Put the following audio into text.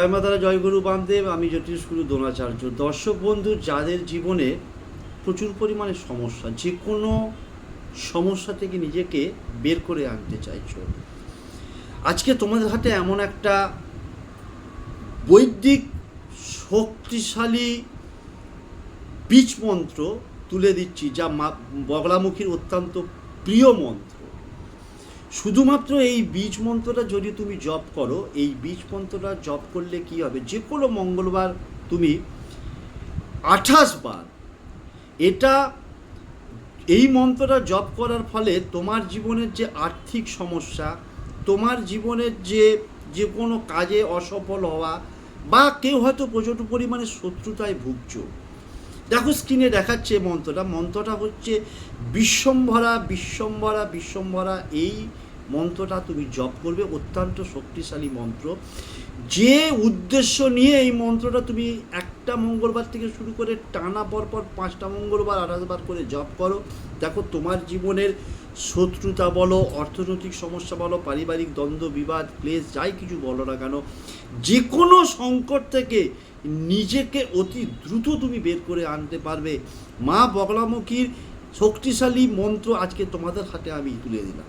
জয় মাতারা জয়গুরু বামদেব, আমি জ্যোতিষ গুরু দ্রোণাচার্য। দর্শক বন্ধু, যাদের জীবনে প্রচুর পরিমাণে সমস্যা যে কোনো সমস্যা থেকে নিজেকে বের করে আনতে চাইছো। আজকে তোমাদের হাতে এমন একটা বৈদিক শক্তিশালী বীজ মন্ত্র তুলে দিচ্ছি, যা বগলামুখীর অত্যন্ত প্রিয় মন্ত্র। শুধুমাত্র এই বীজ মন্ত্রটা যদি তুমি জপ করো, এই বীজ মন্ত্রটা জপ করলে কি হবে? যে কোনো মঙ্গলবার তুমি আঠাশ বার এটা, এই মন্ত্রটা জপ করার ফলে তোমার জীবনের যে আর্থিক সমস্যা, তোমার জীবনের যে যে কোনো কাজে অসফল হওয়া বা কেউ হয়তো প্রচুর পরিমাণে শত্রুতায় ভুগছ। দেখো স্ক্রিনে দেখাচ্ছে মন্ত্রটা। মন্ত্রটা হচ্ছে, বিশ্বম্ভরা বিশ্বম্ভরা বিশ্বম্ভরা, এই মন্ত্রটা তুমি জপ করবে, অত্যন্ত শক্তিশালী মন্ত্র। যে উদ্দেশ্য নিয়ে এই মন্ত্রটা তুমি একটা মঙ্গলবার থেকে শুরু করে টানা পরপর পাঁচটা মঙ্গলবার, আঠাশবার করে জপ করো। দেখো, তোমার জীবনের শত্রুতা বলো, অর্থনৈতিক সমস্যা বলো, পারিবারিক দ্বন্দ্ব, বিবাদ, ক্লেশ, যাই কিছু বলো না কেন যে কোনো সংকট থেকে নিজেকে অতি দ্রুত তুমি বের করে আনতে পারবে। মা বগলামুখীর শক্তিশালী মন্ত্র আজকে তোমাদের হাতে আমি তুলে দিলাম।